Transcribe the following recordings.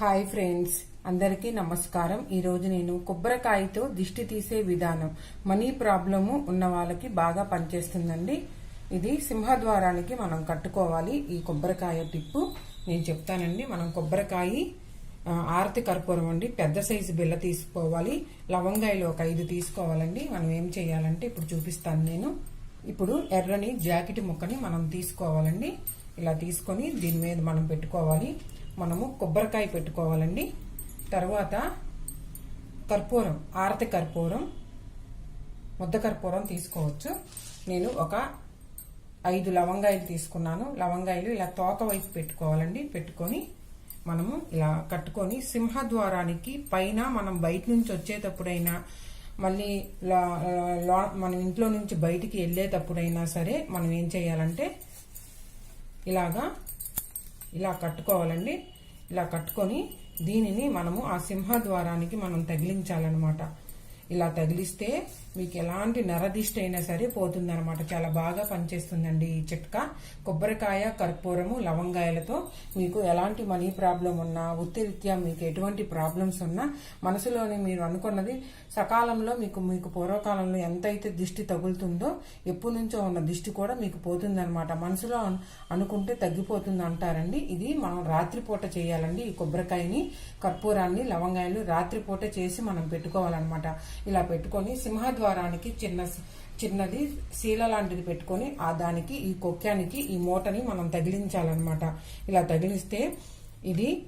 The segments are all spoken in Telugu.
హాయ్ ఫ్రెండ్స్ అందరికీ నమస్కారం. ఈరోజు నేను కొబ్బరికాయతో దిష్టి తీసే విధానం మనీ ప్రాబ్లము ఉన్న వాళ్ళకి బాగా పనిచేస్తుందండి. ఇది సింహద్వారానికి మనం కట్టుకోవాలి. ఈ కొబ్బరికాయ టిప్పు నేను చెప్తానండి. మనం కొబ్బరికాయ ఆర్తి ఆరతి కర్పూరం అండి పెద్ద సైజు బిల్ల తీసుకోవాలి. లవంగాయలు ఒక ఐదు తీసుకోవాలండి. మనం ఏం చేయాలంటే ఇప్పుడు చూపిస్తాను నేను. ఇప్పుడు ఎర్రని జాకెట్ ముక్కని మనం తీసుకోవాలండి. ఇలా తీసుకొని దీని మీద మనం పెట్టుకోవాలి. మనము కొబ్బరికాయ పెట్టుకోవాలండి. తర్వాత కర్పూరం ఆరతి కర్పూరం ముద్ద కర్పూరం తీసుకోవచ్చు. నేను ఒక ఐదు లవంగాయలు తీసుకున్నాను. లవంగాయలు ఇలా తోక వైపు పెట్టుకోవాలండి. పెట్టుకొని మనము ఇలా కట్టుకొని సింహద్వారానికి పైన మనం బయట నుంచి వచ్చేటప్పుడైనా మళ్ళీ లా- మన ఇంట్లో నుంచి బయటికి వెళ్ళేటప్పుడైనా సరే మనం ఏం చేయాలంటే ఇలాగా ఇలా కట్టుకోవాలండి. ఇలా కట్టుకొని దీనిని మనము ఆ సింహద్వారానికి మనం తగిలించాలన్నమాట. ఇలా తగిలిస్తే మీకు ఎలాంటి నరదిష్టి అయినా సరే పోతుందనమాట చాలా బాగా పనిచేస్తుందండి ఈ చిట్కా. కొబ్బరికాయ కర్పూరము లవంగాయలతో మీకు ఎలాంటి మనీ ప్రాబ్లం ఉన్నా వృత్తిరీత్యా మీకు ఎటువంటి ప్రాబ్లమ్స్ ఉన్నా మనసులోనే మీరు అనుకున్నది సకాలంలో మీకు మీకు పూర్వకాలంలో ఎంతైతే దిష్టి తగులుతుందో ఎప్పటి నుంచో ఉన్న దిష్టి కూడా మీకు పోతుందనమాట మనసులో అనుకుంటే తగ్గిపోతుంది అంటారండి ఇది మనం రాత్రిపూట చేయాలండి ఈ కొబ్బరికాయని కర్పూరాన్ని లవంగాయలు రాత్రిపూట చేసి మనం పెట్టుకోవాలన్నమాట. ఇలా పెట్టుకొని సింహద్వారానికి చిన్న చిన్నది శీల లాంటిది పెట్టుకొని ఆ దానికి ఈ కొక్కానికి ఈ మూటని మనం తగిలించాలన్నమాట. ఇలా తగిలిస్తే ఇది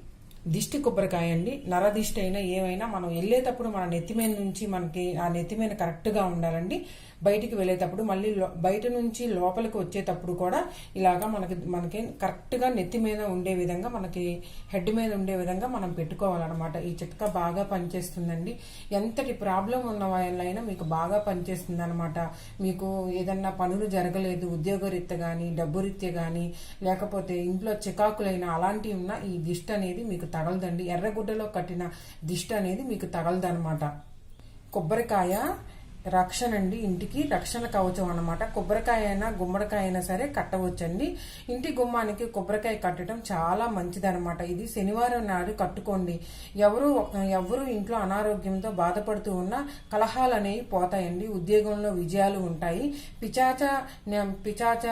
దిష్టి కొబ్బరికాయ అండి నర దిష్టి అయినా ఏమైనా మనం వెళ్ళేటప్పుడు మన నెత్తిమీద నుంచి మనకి ఆ నెత్తిమీద కరెక్ట్గా ఉండాలండి. బయటికి వెళ్ళేటప్పుడు మళ్ళీ బయట నుంచి లోపలికి వచ్చేటప్పుడు కూడా ఇలాగా మనకి మనకి కరెక్ట్గా నెత్తి మీద ఉండే విధంగా మనకి హెడ్ మీద ఉండే విధంగా మనం పెట్టుకోవాలన్నమాట. ఈ చిట్కా బాగా పనిచేస్తుందండి. ఎంతటి ప్రాబ్లం ఉన్న వాళ్ళైనా మీకు బాగా పనిచేస్తుంది అనమాట మీకు ఏదన్నా పనులు జరగలేదు ఉద్యోగరీత్యా కానీ డబ్బు రీత్యా కానీ లేకపోతే ఇంట్లో చికాకులైన అలాంటివి ఉన్న ఈ దిష్టి అనేది మీకు తగలదండి. ఎర్రగుడ్డలో కట్టిన దిష్టి అనేది మీకు తగలదనమాట కొబ్బరికాయ రక్షణ అండి ఇంటికి రక్షణ కవచం అనమాట కొబ్బరికాయ అయినా గుమ్మడికాయ అయినా సరే కట్టవచ్చండి. ఇంటి గుమ్మానికి కొబ్బరికాయ కట్టడం చాలా మంచిదనమాట ఇది శనివారం నాడు కట్టుకోండి. ఎవరు ఎవరు ఇంట్లో అనారోగ్యంతో బాధపడుతూ ఉన్నా కలహాలు అనేవి పోతాయండి. ఉద్యోగంలో విజయాలు ఉంటాయి. పిచాచ పిచాచ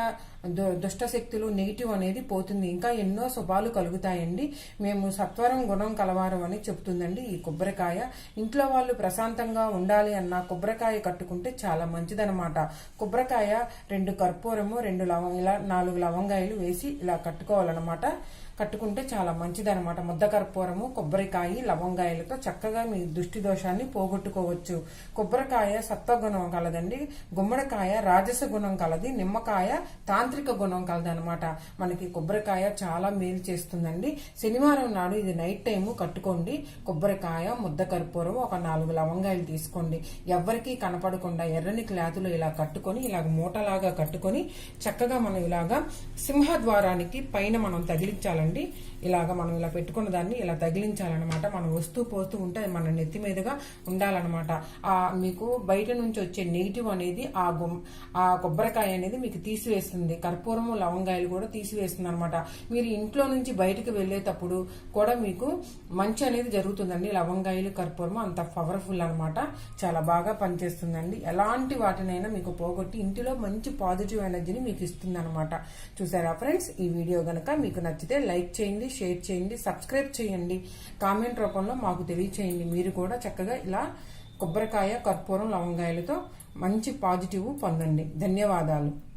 దు- దుష్ట శక్తులు నెగిటివ్ అనేది పోతుంది. ఇంకా ఎన్నో శుభాలు కలుగుతాయండి. మేము సత్వరం గుణం కలవారం అని చెప్తుందండి ఈ కొబ్బరికాయ. ఇంట్లో వాళ్ళు ప్రశాంతంగా ఉండాలి అన్న కొబ్బరికాయ కట్టుకుంటే చాలా మంచిదనమాట కొబ్బరికాయ రెండు కర్పూరము రెండు లవం ఇలా నాలుగు లవంగాయలు వేసి ఇలా కట్టుకోవాలన్నమాట. కట్టుకుంటే చాలా మంచిదనమాట ముద్ద కర్పూరము కొబ్బరికాయ లవంగాయలతో చక్కగా మీ దృష్టి దోషాన్ని పోగొట్టుకోవచ్చు. కొబ్బరికాయ సత్వగుణం కలదండి. గుమ్మడికాయ రాజస గుణం కలది. నిమ్మకాయ తాంత్రిక గుణం కలదనమాట మనకి కొబ్బరికాయ చాలా మేలు చేస్తుందండి. శనివారం నాడు ఇది నైట్ టైము కట్టుకోండి. కొబ్బరికాయ ముద్ద కర్పూరం ఒక నాలుగు లవంగాయలు తీసుకోండి. ఎవ్వరికీ కనపడకుండా ఎర్రని క్లాతులు ఇలా కట్టుకొని ఇలాగ మూటలాగా కట్టుకొని చక్కగా మనం ఇలాగా సింహద్వారానికి పైన మనం తగిలించాలండి ఇలాగ మనం ఇలా పెట్టుకున్న దాన్ని ఇలా తగిలించాలన్నమాట. మనం వస్తూ పోతూ ఉంటే అది మన నెత్తి మీదుగా ఉండాలన్నమాట. ఆ మీకు బయట నుంచి వచ్చే నెగిటివ్ అనేది ఆ గుమ్ ఆ కొబ్బరికాయ అనేది మీకు తీసివేస్తుంది. కర్పూరము లవంగాయలు కూడా తీసివేస్తుంది అనమాట మీరు ఇంట్లో నుంచి బయటకు వెళ్ళేటప్పుడు కూడా మీకు మంచి అనేది జరుగుతుందండి. లవంగాయలు కర్పూరము అంత పవర్ఫుల్ అనమాట చాలా బాగా పనిచేస్తుందండి. ఎలాంటి వాటినైనా మీకు పోగొట్టి ఇంటిలో మంచి పాజిటివ్ ఎనర్జీని మీకు ఇస్తుంది అనమాట చూసారా ఫ్రెండ్స్? ఈ వీడియో గనక మీకు నచ్చితే లైక్ చేయండి షేర్ చేయండి సబ్స్క్రైబ్ చేయండి. కామెంట్ రూపంలో మాకు తెలియచేయండి. మీరు కూడా చక్కగా ఇలా కొబ్బరికాయ కర్పూరం లవంగాయలతో మంచి పాజిటివ్ పొందండి. ధన్యవాదాలు.